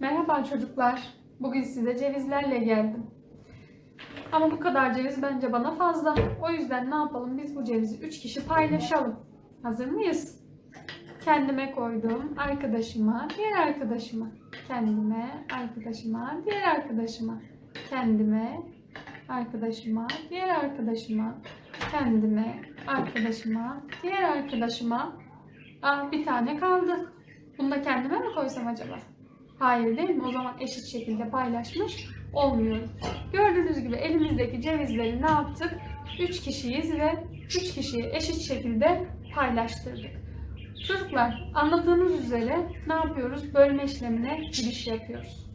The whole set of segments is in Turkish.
Merhaba çocuklar. Bugün size cevizlerle geldim. Ama bu kadar ceviz bence bana fazla. O yüzden ne yapalım? Biz bu cevizi 3 kişi paylaşalım. Hazır mıyız? Kendime koydum, arkadaşıma, diğer arkadaşıma. Kendime, arkadaşıma, diğer arkadaşıma. Kendime, arkadaşıma, diğer arkadaşıma. Kendime, arkadaşıma, diğer arkadaşıma. Aa, bir tane kaldı. Bunu da kendime mi koysam acaba? Hayır değil mi? O zaman eşit şekilde paylaşmış olmuyoruz. Gördüğünüz gibi elimizdeki cevizleri ne yaptık? 3 kişiyiz ve 3 kişiyi eşit şekilde paylaştırdık. Çocuklar anladığınız üzere ne yapıyoruz? Bölme işlemine giriş yapıyoruz.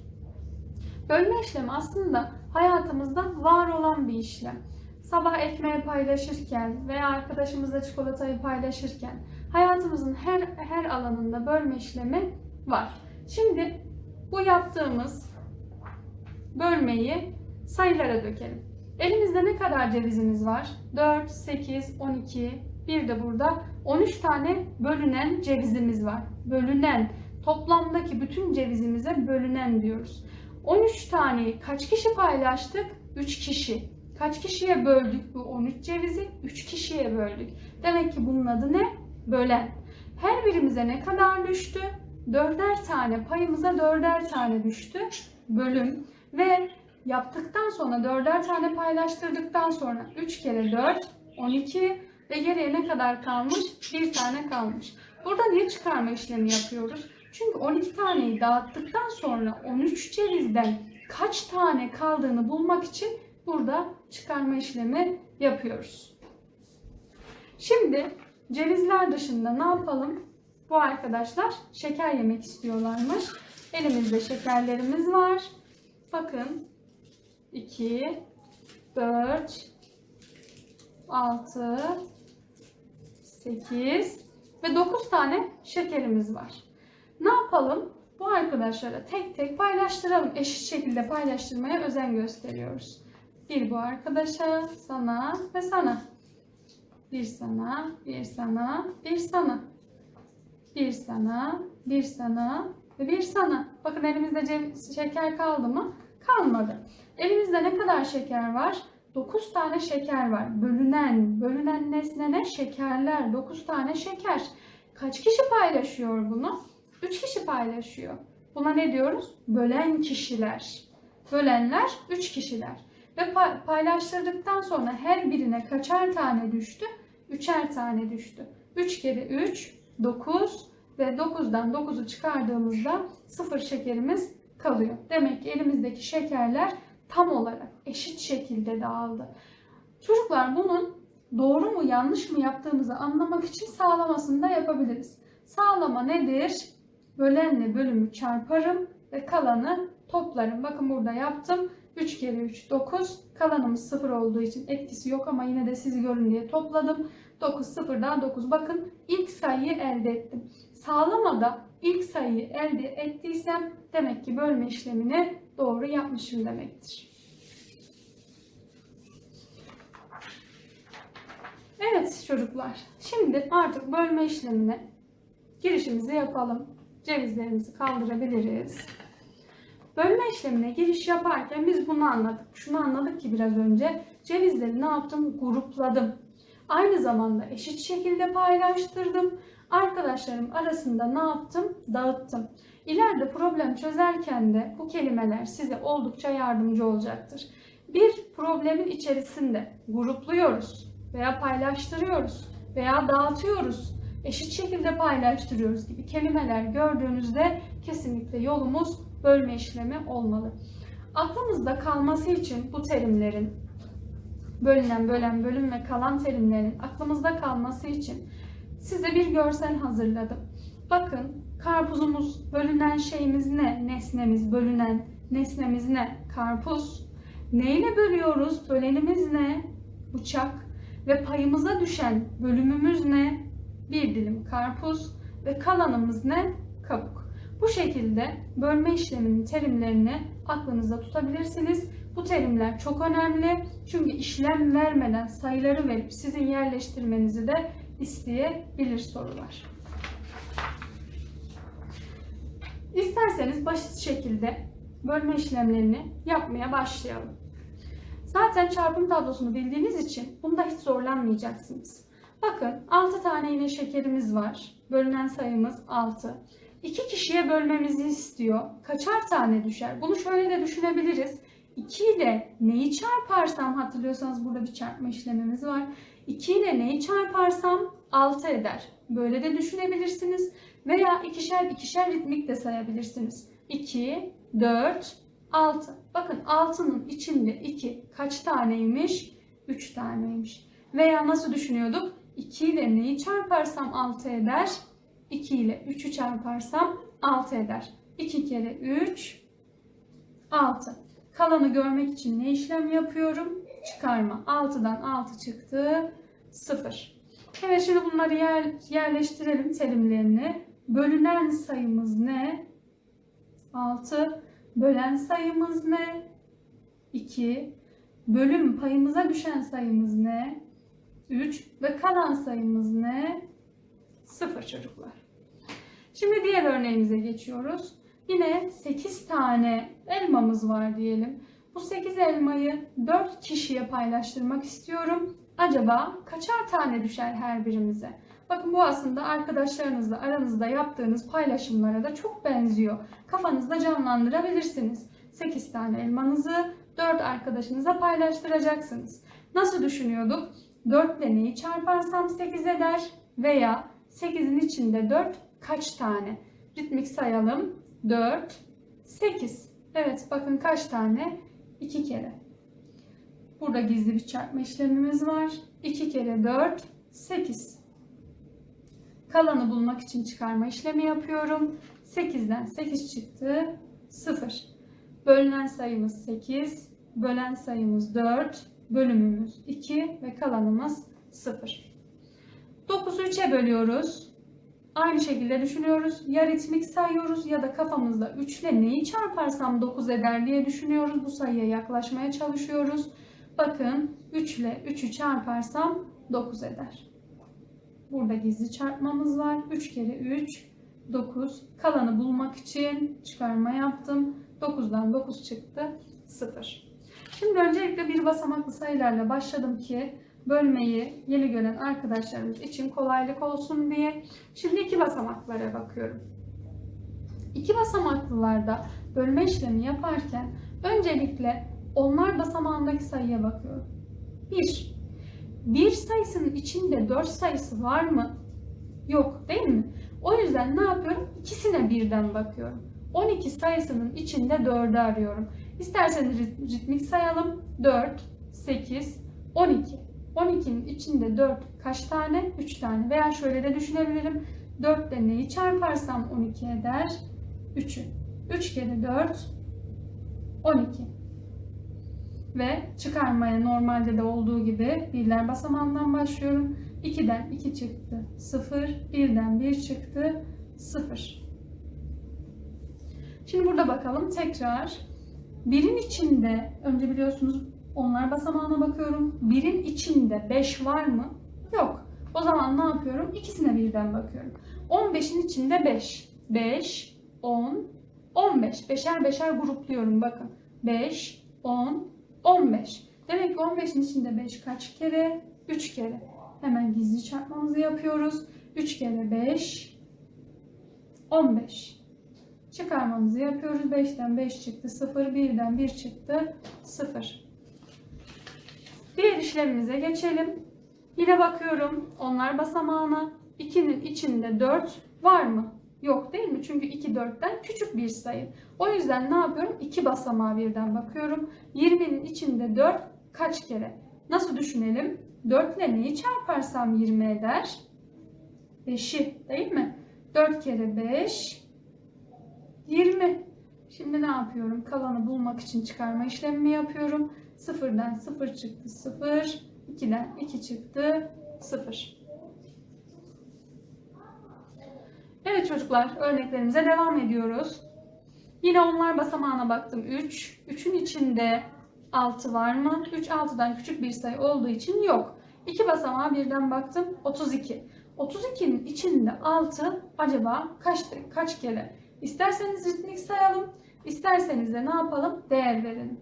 Bölme işlemi aslında hayatımızda var olan bir işlem. Sabah ekmeği paylaşırken veya arkadaşımızla çikolatayı paylaşırken hayatımızın her her alanında bölme işlemi var. Şimdi bu yaptığımız bölmeyi sayılara dökelim. Elimizde ne kadar cevizimiz var? 4, 8, 12, bir de burada 13 tane bölünen cevizimiz var. Bölünen, toplamdaki bütün cevizimize bölünen diyoruz. 13 taneyi kaç kişi paylaştık? 3 kişi. Kaç kişiye böldük bu 13 cevizi? 3 kişiye böldük. Demek ki bunun adı ne? Bölen. Her birimize ne kadar düştü? Dörder tane, payımıza dörder tane düştü. Bölüm. Ve yaptıktan sonra dörder tane paylaştırdıktan sonra 3 kere 4, 12 ve geriye ne kadar kalmış? Bir tane kalmış. Burada niye çıkarma işlemi yapıyoruz? Çünkü 12 taneyi dağıttıktan sonra 13 cevizden kaç tane kaldığını bulmak için burada çıkarma işlemi yapıyoruz. Şimdi cevizler dışında ne yapalım? Bu arkadaşlar şeker yemek istiyorlarmış. Elimizde şekerlerimiz var. Bakın 2, 4, 6, 8 ve 9 tane şekerimiz var. Ne yapalım? Bu arkadaşlara tek tek paylaştıralım. Eşit şekilde paylaştırmaya özen gösteriyoruz. Bir bu arkadaşa, sana ve sana. Bir sana, bir sana, bir sana. Bir sana, bir sana ve bir sana. Bakın elimizde şeker kaldı mı? Kalmadı. Elimizde ne kadar şeker var? 9 tane şeker var. Bölünen, bölünen nesne ne? Şekerler. 9 tane şeker. Kaç kişi paylaşıyor bunu? 3 kişi paylaşıyor. Buna ne diyoruz? Bölen kişiler. Bölenler 3 kişiler. Ve pa- paylaştırdıktan sonra her birine kaçar tane düştü? Üçer tane düştü. 3 kere 3, 9 ve 9'dan 9'u çıkardığımızda 0 şekerimiz kalıyor. Demek ki elimizdeki şekerler tam olarak eşit şekilde dağıldı. Çocuklar bunun doğru mu yanlış mı yaptığımızı anlamak için sağlamasını da yapabiliriz. Sağlama nedir? Bölenle bölümü çarparım ve kalanı toplarım. Bakın burada yaptım. 3 kere 3 9. Kalanımız 0 olduğu için etkisi yok ama yine de siz görün diye topladım. 9 sıfırdan 9. Bakın ilk sayıyı elde ettim. Sağlamada ilk sayıyı elde ettiysem demek ki bölme işlemini doğru yapmışım demektir. Evet çocuklar. Şimdi artık bölme işlemine girişimizi yapalım. Cevizlerimizi kaldırabiliriz. Bölme işlemine giriş yaparken biz bunu anladık. Şunu anladık ki biraz önce cevizleri ne yaptım? Grupladım. Aynı zamanda eşit şekilde paylaştırdım. Arkadaşlarım arasında ne yaptım? Dağıttım. İleride problem çözerken de bu kelimeler size oldukça yardımcı olacaktır. Bir problemin içerisinde grupluyoruz veya paylaştırıyoruz veya dağıtıyoruz, eşit şekilde paylaştırıyoruz gibi kelimeler gördüğünüzde kesinlikle yolumuz bölme işlemi olmalı. Aklımızda kalması için bu terimlerin bölünen, bölen, bölüm ve kalan terimlerin aklımızda kalması için size bir görsel hazırladım. Bakın karpuzumuz bölünen şeyimiz ne? Nesnemiz bölünen nesnemiz ne? Karpuz. Neyle bölüyoruz? Bölenimiz ne? Bıçak. Ve payımıza düşen bölümümüz ne? Bir dilim karpuz ve kalanımız ne? Kabuk. Bu şekilde bölme işleminin terimlerini aklınızda tutabilirsiniz. Bu terimler çok önemli. Çünkü işlem vermeden sayıları verip sizin yerleştirmenizi de isteyebilir sorular. İsterseniz basit şekilde bölme işlemlerini yapmaya başlayalım. Zaten çarpım tablosunu bildiğiniz için bunda hiç zorlanmayacaksınız. Bakın 6 tane yine şekerimiz var. Bölünen sayımız 6. 2 kişiye bölmemizi istiyor. Kaçar tane düşer? Bunu şöyle de düşünebiliriz. 2 ile neyi çarparsam hatırlıyorsanız burada bir çarpma işlemimiz var. 2 ile neyi çarparsam 6 eder. Böyle de düşünebilirsiniz. Veya ikişer ikişer ritmik de sayabilirsiniz. 2, 4, 6. Bakın 6'nın içinde 2 kaç taneymiş? 3 taneymiş. Veya nasıl düşünüyorduk? 2 ile neyi çarparsam 6 eder? 2 ile 3'ü çarparsam 6 eder. 2 kere 3, 6. Kalanı görmek için ne işlem yapıyorum? Çıkarma. 6'dan 6 çıktı. 0. Evet şimdi bunları yer, yerleştirelim terimlerini. Bölünen sayımız ne? 6. Bölen sayımız ne? 2. Bölüm payımıza düşen sayımız ne? 3. Ve kalan sayımız ne? 0 çocuklar. Şimdi diğer örneğimize geçiyoruz. Yine 8 tane elmamız var diyelim. Bu 8 elmayı 4 kişiye paylaştırmak istiyorum. Acaba kaçar tane düşer her birimize? Bakın bu aslında arkadaşlarınızla aranızda yaptığınız paylaşımlara da çok benziyor. Kafanızda canlandırabilirsiniz. 8 tane elmanızı 4 arkadaşınıza paylaştıracaksınız. Nasıl düşünüyorduk? 4 ile neyi çarparsam 8 eder veya 8'in içinde 4 kaç tane? Ritmik sayalım. 4, 8. Evet bakın kaç tane? 2 kere. Burada gizli bir çarpma işlemimiz var. 2 kere 4, 8. Kalanı bulmak için çıkarma işlemi yapıyorum. 8'den 8 çıktı. 0. Bölünen sayımız 8. Bölen sayımız 4. Bölümümüz 2 ve kalanımız 0. 9'u 3'e bölüyoruz. Aynı şekilde düşünüyoruz. Ya ritmik sayıyoruz ya da kafamızda 3 ile neyi çarparsam 9 eder diye düşünüyoruz. Bu sayıya yaklaşmaya çalışıyoruz. Bakın 3 ile 3'ü çarparsam 9 eder. Burada gizli çarpmamız var. 3 kere 3 9. Kalanı bulmak için çıkarma yaptım. 9'dan 9 çıktı. 0. Şimdi öncelikle bir basamaklı sayılarla başladım ki bölmeyi yeni gören arkadaşlarımız için kolaylık olsun diye. Şimdi iki basamaklara bakıyorum. İki basamaklılarda bölme işlemi yaparken öncelikle onlar basamağındaki sayıya bakıyorum. 1. 1 sayısının içinde 4 sayısı var mı? Yok değil mi? O yüzden ne yapıyorum? İkisine birden bakıyorum. 12 sayısının içinde 4'ü arıyorum. İsterseniz ritmik sayalım. 4, 8, 12. 12'nin içinde 4 kaç tane? 3 tane. Veya şöyle de düşünebilirim. 4 ile neyi çarparsam 12 eder? 3'ü. 3 kere 4, 12. Ve çıkarmaya normalde de olduğu gibi birler basamağından başlıyorum. 2'den 2 çıktı 0, 1'den 1 çıktı 0. Şimdi burada bakalım tekrar. Birin içinde önce biliyorsunuz onlar basamağına bakıyorum. Birin içinde 5 var mı? Yok. O zaman ne yapıyorum? İkisine birden bakıyorum. 15'in içinde 5. 5, 10, 15. Beşer beşer grupluyorum bakın. 5, 10, 15. Demek ki 15'in içinde 5 kaç kere? 3 kere. Hemen gizli çarpmamızı yapıyoruz. 3 kere 5, 15. Çıkarmamızı yapıyoruz. 5'ten 5 çıktı 0, 1'den 1 çıktı 0. Diğer işlemimize geçelim. Yine bakıyorum onlar basamağına. 2'nin içinde 4 var mı? Yok değil mi? Çünkü 2 4'ten küçük bir sayı. O yüzden ne yapıyorum? 2 basamağa birden bakıyorum. 20'nin içinde 4 kaç kere? Nasıl düşünelim? 4 ile neyi çarparsam 20 eder? 5'i değil mi? 4 kere 5 20. Şimdi ne yapıyorum? Kalanı bulmak için çıkarma işlemimi yapıyorum. 0'dan 0 çıktı 0. 2'den 2 çıktı 0. Evet çocuklar örneklerimize devam ediyoruz. Yine onlar basamağına baktım 3. 3'ün içinde 6 var mı? 3 6'dan küçük bir sayı olduğu için yok. 2 basamağa birden baktım 32. 32'nin içinde 6 acaba kaç kaç kere? İsterseniz ritmik sayalım, isterseniz de ne yapalım? Değer verelim.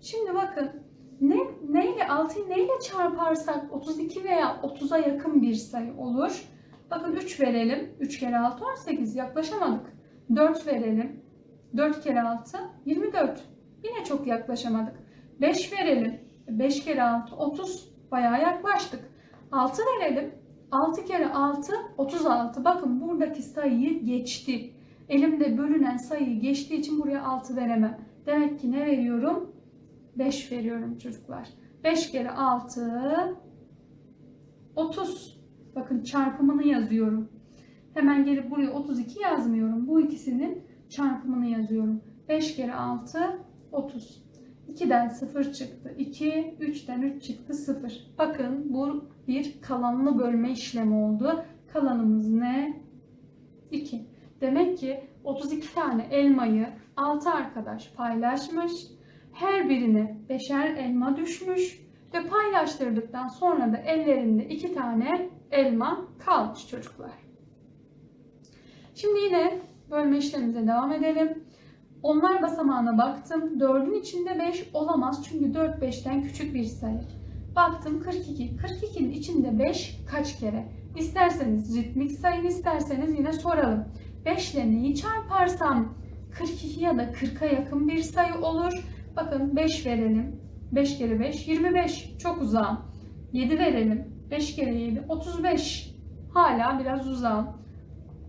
Şimdi bakın ne neyle 6'yı neyle çarparsak 32 veya 30'a yakın bir sayı olur. Bakın 3 verelim. 3 kere 6 18 yaklaşamadık. 4 verelim. 4 kere 6 24. Yine çok yaklaşamadık. 5 verelim. 5 kere 6 30. Bayağı yaklaştık. 6 verelim. 6 kere 6 36. Bakın buradaki sayıyı geçti. Elimde bölünen sayıyı geçtiği için buraya 6 veremem. Demek ki ne veriyorum? 5 veriyorum çocuklar. 5 kere 6 30. Bakın çarpımını yazıyorum. Hemen gelip buraya 32 yazmıyorum. Bu ikisinin çarpımını yazıyorum. 5 kere 6 30. 2'den 0 çıktı. 2, 3'ten 3 çıktı 0. Bakın bu bir kalanlı bölme işlemi oldu. Kalanımız ne? 2. Demek ki 32 tane elmayı 6 arkadaş paylaşmış. Her birine beşer elma düşmüş ve paylaştırdıktan sonra da ellerinde 2 tane elma kalmış çocuklar. Şimdi yine bölme işlemimize devam edelim. Onlar basamağına baktım. 4'ün içinde 5 olamaz çünkü 4 5'ten küçük bir sayı. Baktım 42. 42'nin içinde 5 kaç kere? İsterseniz ritmik sayın isterseniz yine soralım. 5 ile neyi çarparsam 42 ya da 40'a yakın bir sayı olur. Bakın 5 verelim. 5 kere 5 25. Çok uzağım. 7 verelim. 5 kere 7 35. Hala biraz uzağım.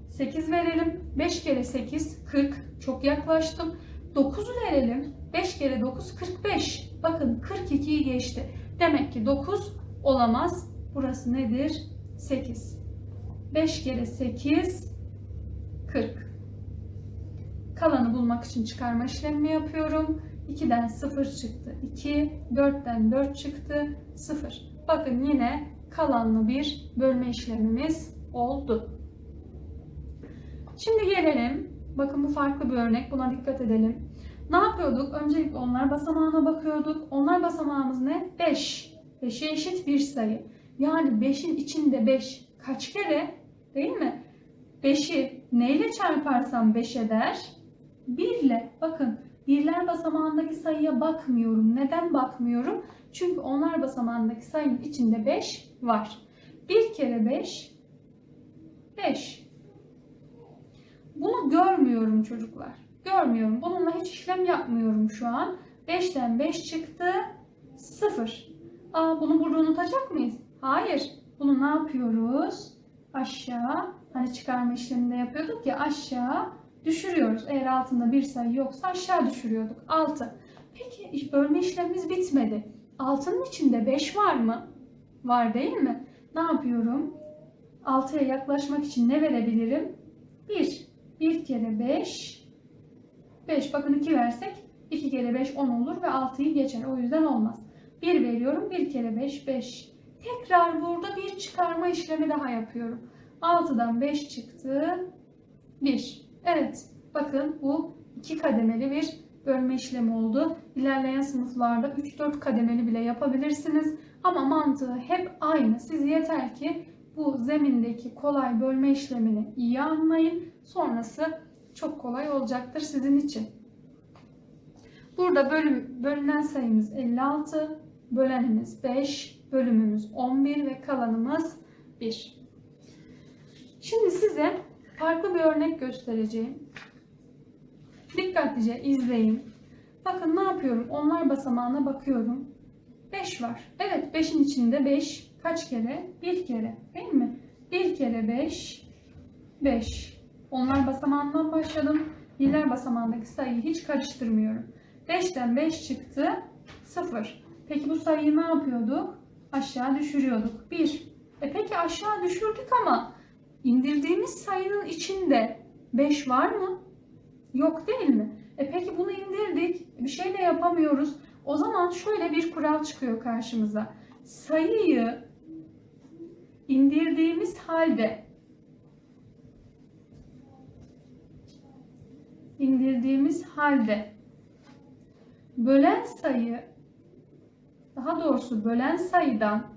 8 verelim. 5 kere 8 40. Çok yaklaştım. 9 verelim. 5 kere 9 45. Bakın 42'yi geçti. Demek ki 9 olamaz. Burası nedir? 8. 5 kere 8 40. Kalanı bulmak için çıkarma işlemimi yapıyorum. 2'den 0 çıktı. 2, 4'ten 4 çıktı. 0. Bakın yine kalanlı bir bölme işlemimiz oldu. Şimdi gelelim. Bakın bu farklı bir örnek. Buna dikkat edelim. Ne yapıyorduk? Öncelikle onlar basamağına bakıyorduk. Onlar basamağımız ne? 5. 5'e eşit bir sayı. Yani 5'in içinde 5 kaç kere? Değil mi? 5'i neyle çarparsam 5 eder? 1 ile. Bakın birler basamağındaki sayıya bakmıyorum. Neden bakmıyorum? Çünkü onlar basamağındaki sayının içinde 5 var. 1 kere 5 5. Bunu görmüyorum çocuklar. Görmüyorum. Bununla hiç işlem yapmıyorum şu an. 5'ten 5 çıktı. 0. Aa bunu burada unutacak mıyız? Hayır. Bunu ne yapıyoruz? Aşağı. Hani çıkarma işleminde yapıyorduk ya aşağı düşürüyoruz. Eğer altında bir sayı yoksa aşağı düşürüyorduk. 6. Peki bölme işlemimiz bitmedi. 6'nın içinde 5 var mı? Var değil mi? Ne yapıyorum? 6'ya yaklaşmak için ne verebilirim? 1. 1 kere 5 5 bakın 2 versek 2 kere 5 10 olur ve 6'yı geçer. O yüzden olmaz. 1 veriyorum. 1 kere 5 5. Tekrar burada bir çıkarma işlemi daha yapıyorum. 6'dan 5 çıktı. 1. Evet. Bakın bu iki kademeli bir bölme işlemi oldu. İlerleyen sınıflarda 3-4 kademeli bile yapabilirsiniz. Ama mantığı hep aynı. Siz yeter ki bu zemindeki kolay bölme işlemini iyi anlayın. Sonrası çok kolay olacaktır sizin için. Burada bölüm, bölünen sayımız 56, bölenimiz 5, bölümümüz 11 ve kalanımız 1. Şimdi size farklı bir örnek göstereceğim. Dikkatlice izleyin. Bakın ne yapıyorum? Onlar basamağına bakıyorum. 5 var. Evet 5'in içinde 5 kaç kere? 1 kere. Değil mi? 1 kere 5 5. Onlar basamağından başladım. Birler basamağındaki sayıyı hiç karıştırmıyorum. 5'ten 5 çıktı. 0. Peki bu sayıyı ne yapıyorduk? Aşağı düşürüyorduk. 1. E peki aşağı düşürdük ama indirdiğimiz sayının içinde 5 var mı? Yok değil mi? E peki bunu indirdik. Bir şey de yapamıyoruz. O zaman şöyle bir kural çıkıyor karşımıza. Sayıyı indirdiğimiz halde indirdiğimiz halde bölen sayı daha doğrusu bölen sayıdan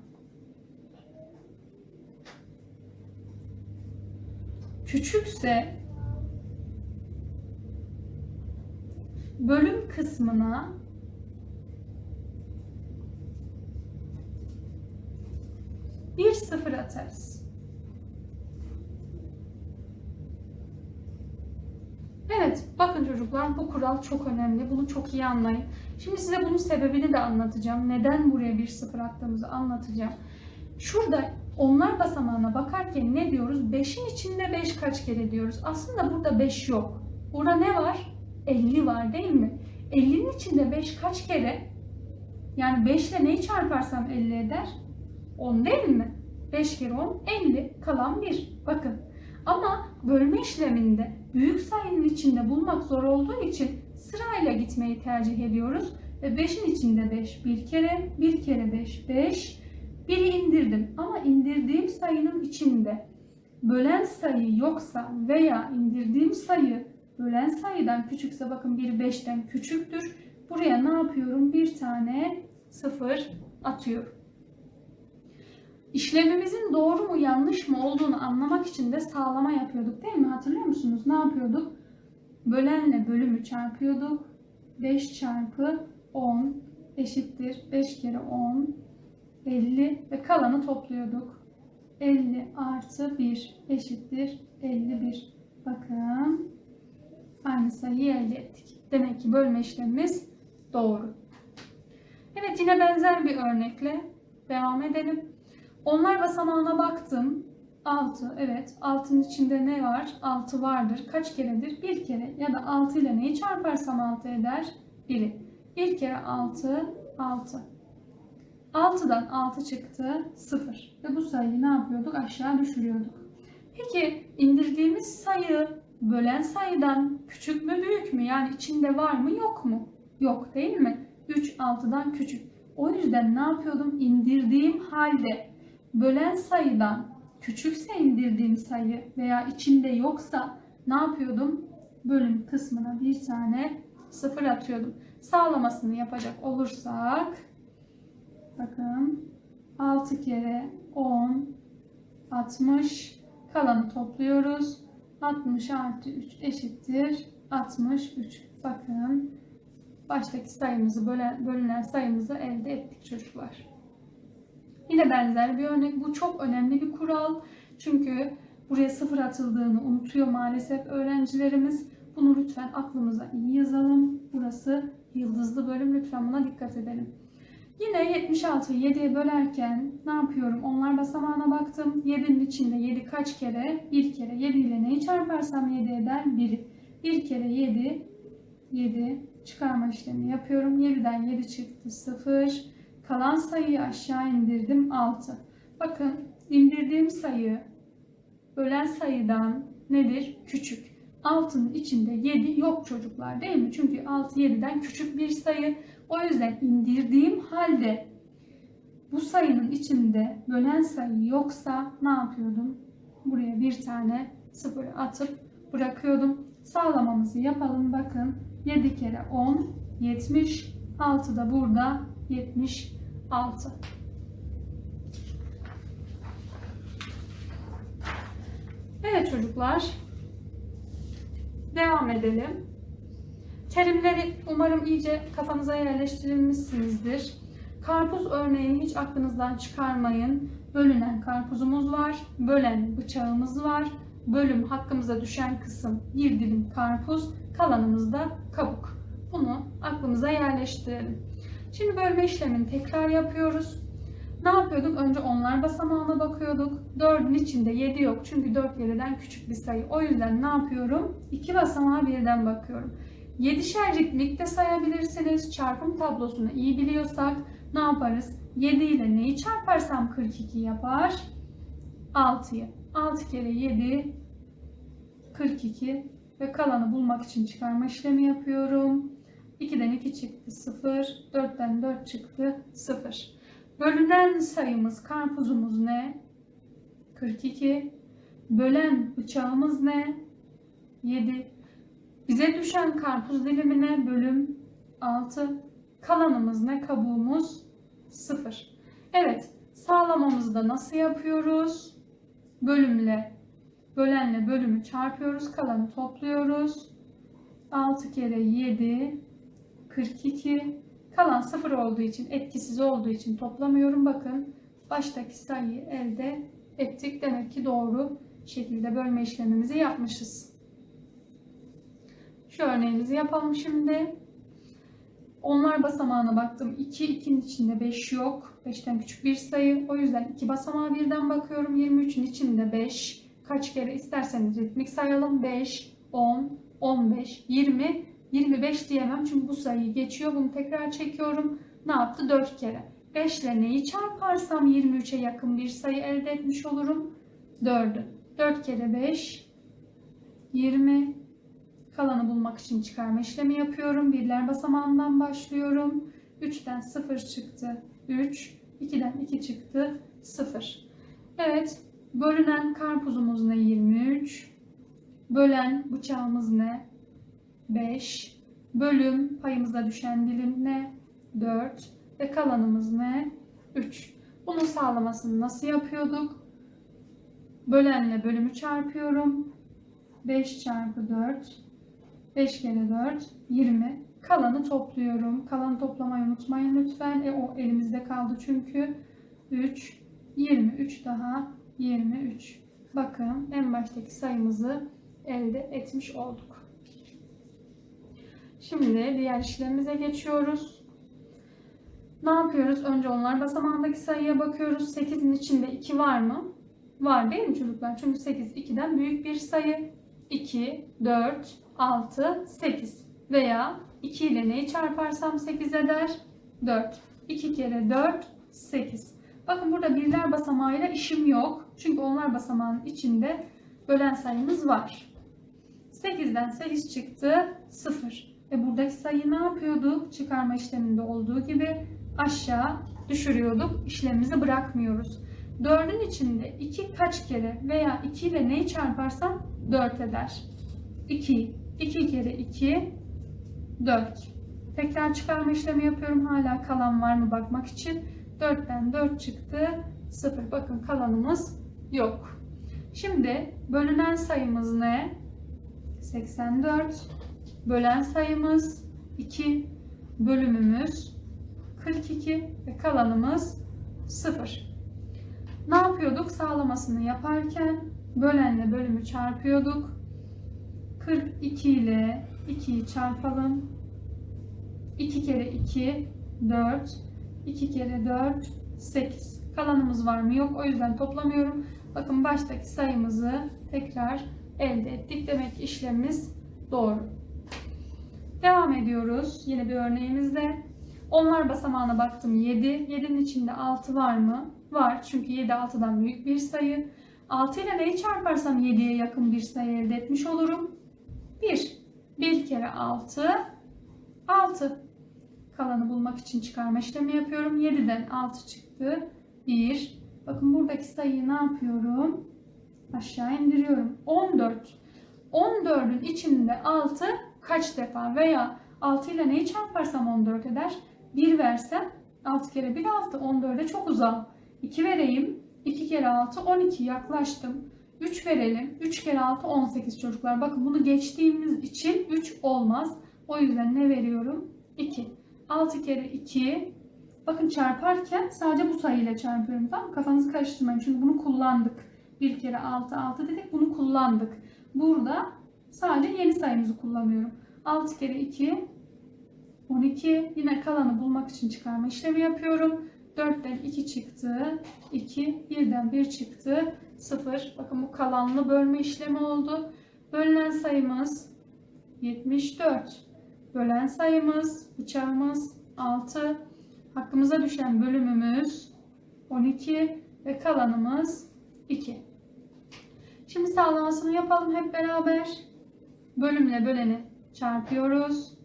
küçükse bölüm kısmına bir sıfır atarız. Evet, bakın çocuklar bu kural çok önemli. Bunu çok iyi anlayın. Şimdi size bunun sebebini de anlatacağım. Neden buraya bir sıfır attığımızı anlatacağım. Şurada onlar basamağına bakarken ne diyoruz? 5'in içinde 5 kaç kere diyoruz. Aslında burada 5 yok. Burada ne var? 50 var değil mi? 50'nin içinde 5 kaç kere? Yani 5 ile neyi çarparsam 50 eder? 10 değil mi? 5 kere 10 50 kalan 1. Bakın. Ama bölme işleminde büyük sayının içinde bulmak zor olduğu için sırayla gitmeyi tercih ediyoruz. Ve 5'in içinde 5 bir kere, bir kere 5 5. Biri indirdim ama indirdiğim sayının içinde bölen sayı yoksa veya indirdiğim sayı bölen sayıdan küçükse bakın biri 5'ten küçüktür. Buraya ne yapıyorum? Bir tane 0 atıyorum. İşlemimizin doğru mu yanlış mı olduğunu anlamak için de sağlama yapıyorduk değil mi? Hatırlıyor musunuz? Ne yapıyorduk? Bölenle bölümü çarpıyorduk. 5 çarpı 10 eşittir. 5 kere 10 50 ve kalanı topluyorduk. 50 artı 1 eşittir 51. Bakın aynı sayıyı elde ettik. Demek ki bölme işlemimiz doğru. Evet yine benzer bir örnekle devam edelim. Onlar basamağına baktım. 6 evet 6'nın içinde ne var? 6 vardır. Kaç keredir? Bir kere. Ya da 6 ile neyi çarparsam 6 eder? 1'i. 1 kere 6 6. 6'dan 6 çıktı 0. Ve bu sayıyı ne yapıyorduk? Aşağı düşürüyorduk. Peki indirdiğimiz sayı bölen sayıdan küçük mü büyük mü? Yani içinde var mı yok mu? Yok değil mi? 3 6'dan küçük. O yüzden ne yapıyordum? İndirdiğim halde bölen sayıdan küçükse indirdiğim sayı veya içinde yoksa ne yapıyordum? Bölüm kısmına bir tane sıfır atıyordum. Sağlamasını yapacak olursak bakın 6 kere 10 60 kalanı topluyoruz. 60 artı 3 eşittir 63. Bakın baştaki sayımızı bölen, bölünen sayımızı elde ettik çocuklar. Yine benzer bir örnek. Bu çok önemli bir kural. Çünkü buraya sıfır atıldığını unutuyor maalesef öğrencilerimiz. Bunu lütfen aklımıza iyi yazalım. Burası yıldızlı bölüm. Lütfen buna dikkat edelim. Yine 76'yı 7'ye bölerken ne yapıyorum? Onlar basamağına baktım. 7'nin içinde 7 kaç kere? 1 kere. 7 ile neyi çarparsam 7 eder? 1'i. 1 kere 7, 7 çıkarma işlemi yapıyorum. 7'den 7 çıktı 0. Kalan sayıyı aşağı indirdim 6. Bakın indirdiğim sayı bölen sayıdan nedir? Küçük. 6'nın içinde 7 yok çocuklar değil mi? Çünkü 6 7'den küçük bir sayı. O yüzden indirdiğim halde bu sayının içinde bölen sayı yoksa ne yapıyordum? Buraya bir tane sıfır atıp bırakıyordum. Sağlamamızı yapalım. Bakın 7 kere 10 70. 6 da burada 76. Evet çocuklar. Devam edelim. Terimleri umarım iyice kafanıza yerleştirilmişsinizdir. Karpuz örneğini hiç aklınızdan çıkarmayın. Bölünen karpuzumuz var, bölen bıçağımız var. Bölüm hakkımıza düşen kısım bir dilim karpuz, kalanımız da kabuk. Bunu aklımıza yerleştirelim. Şimdi bölme işlemini tekrar yapıyoruz. Ne yapıyorduk? Önce onlar basamağına bakıyorduk. 4'ün içinde 7 yok. Çünkü 4 7'den küçük bir sayı. O yüzden ne yapıyorum? 2 basamağa birden bakıyorum. 7'şer ritmik de sayabilirsiniz. Çarpım tablosunu iyi biliyorsak ne yaparız? 7 ile neyi çarparsam 42 yapar? 6'yı. 6 kere 7 42 ve kalanı bulmak için çıkarma işlemi yapıyorum. 2'den 2 çıktı 0, 4'ten 4 çıktı 0. Bölünen sayımız karpuzumuz ne? 42. Bölen bıçağımız ne? 7. Bize düşen karpuz dilimine bölüm 6. Kalanımız ne? Kabuğumuz 0. Evet. Sağlamamızı da nasıl yapıyoruz? Bölümle, bölenle bölümü çarpıyoruz. Kalanı topluyoruz. 6 kere 7 42 kalan 0 olduğu için etkisiz olduğu için toplamıyorum. Bakın baştaki sayıyı elde ettik. Demek ki doğru şekilde bölme işlemimizi yapmışız. Şu örneğimizi yapalım şimdi. Onlar basamağına baktım. 2, 2'nin içinde 5 yok. 5'ten küçük bir sayı. O yüzden 2 basamağa birden bakıyorum. 23'ün içinde 5. Kaç kere isterseniz ritmik sayalım. 5, 10, 15, 20, 25 diyemem. Çünkü bu sayıyı geçiyor. Bunu tekrar çekiyorum. Ne yaptı? 4 kere. 5 ile neyi çarparsam 23'e yakın bir sayı elde etmiş olurum. 4'ü. 4 kere 5, 20, Kalanı bulmak için çıkarma işlemi yapıyorum. Birler basamağından başlıyorum. 3'ten 0 çıktı. 3. 2'den 2 çıktı. 0. Evet. Bölünen karpuzumuz ne? 23. Bölen bıçağımız ne? 5. Bölüm payımıza düşen dilim ne? 4. Ve kalanımız ne? 3. Bunun sağlamasını nasıl yapıyorduk? Bölenle bölümü çarpıyorum. 5 çarpı 4 5 kere 4 20. Kalanı topluyorum. Kalan toplamayı unutmayın lütfen. E, o elimizde kaldı çünkü. 3 23 daha 23. Bakın en baştaki sayımızı elde etmiş olduk. Şimdi diğer işlemimize geçiyoruz. Ne yapıyoruz? Önce onlar basamağındaki sayıya bakıyoruz. 8'in içinde 2 var mı? Var değil mi çocuklar? Çünkü 8 2'den büyük bir sayı. 2, 4, 6, 8 veya 2 ile neyi çarparsam 8 eder? 4. 2 kere 4, 8. Bakın burada birler basamağıyla işim yok. Çünkü onlar basamağının içinde bölen sayımız var. 8'den 8 çıktı 0. Ve buradaki sayıyı ne yapıyorduk? Çıkarma işleminde olduğu gibi aşağı düşürüyorduk. İşlemimizi bırakmıyoruz. 4'ün içinde 2 kaç kere veya 2 ile neyi çarparsam 4 eder. 2. 2 kere 2 4. Tekrar çıkarma işlemi yapıyorum. Hala kalan var mı bakmak için. 4'ten 4 çıktı. 0. Bakın kalanımız yok. Şimdi bölünen sayımız ne? 84. Bölen sayımız 2. Bölümümüz 42 ve kalanımız 0. Ne yapıyorduk? Sağlamasını yaparken bölenle bölümü çarpıyorduk. 42 ile 2'yi çarpalım. 2 kere 2 4 2 kere 4 8 kalanımız var mı? Yok. O yüzden toplamıyorum. Bakın baştaki sayımızı tekrar elde ettik. Demek ki işlemimiz doğru. Devam ediyoruz yine bir örneğimizde. Onlar basamağına baktım. 7 7'nin içinde 6 var mı? Var. Çünkü 7 6'dan büyük bir sayı. 6 ile neyi çarparsam 7'ye yakın bir sayı elde etmiş olurum 1. 1 kere 6, 6. Kalanı bulmak için çıkarma işlemi yapıyorum. 7'den 6 çıktı. 1. Bakın buradaki sayıyı ne yapıyorum? Aşağı indiriyorum. 14. 14'ün içinde 6 kaç defa veya 6 ile neyi çarparsam 14 eder? 1 versem 6 kere 1 6. 14'e çok uzak. 2 vereyim. 2 kere 6 12 yaklaştım. 3 verelim. 3 kere 6 18 çocuklar. Bakın bunu geçtiğimiz için 3 olmaz. O yüzden ne veriyorum? 2. 6 kere 2. Bakın çarparken sadece bu sayıyla çarpıyorum. Tamam? Kafanızı karıştırmayın. Çünkü bunu kullandık. 1 kere 6 6 dedik. Bunu kullandık. Burada sadece yeni sayımızı kullanıyorum. 6 kere 2 12. Yine kalanı bulmak için çıkarma işlemi yapıyorum. 4'ten 2 çıktı. 2. 1'den 1 çıktı. 0. Bakın bu kalanlı bölme işlemi oldu. Bölünen sayımız 74. Bölen sayımız, bıçağımız 6. Hakkımıza düşen bölümümüz 12 ve kalanımız 2. Şimdi sağlamasını yapalım hep beraber. Bölümle böleni çarpıyoruz.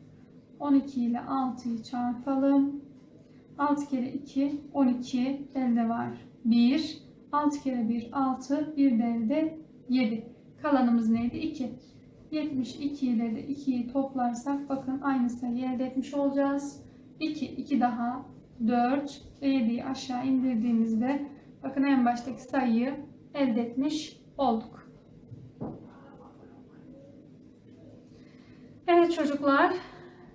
12 ile 6'yı çarpalım. 6 kere 2 12 elde var. 1 6 kere 1 6 1 de elde 7. Kalanımız neydi? 2. 72 ile de 2'yi toplarsak bakın aynı sayıyı elde etmiş olacağız. 2 2 daha 4 ve 7'yi aşağı indirdiğimizde bakın en baştaki sayıyı elde etmiş olduk. Evet çocuklar,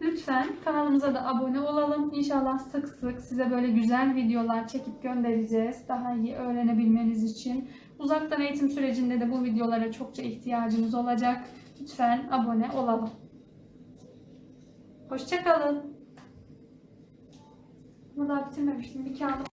lütfen kanalımıza da abone olalım. İnşallah sık sık size böyle güzel videolar çekip göndereceğiz. Daha iyi öğrenebilmeniz için. Uzaktan eğitim sürecinde de bu videolara çokça ihtiyacımız olacak. Lütfen abone olalım. Hoşçakalın. Bunu daha bitirmemiştim. Bir kağıdı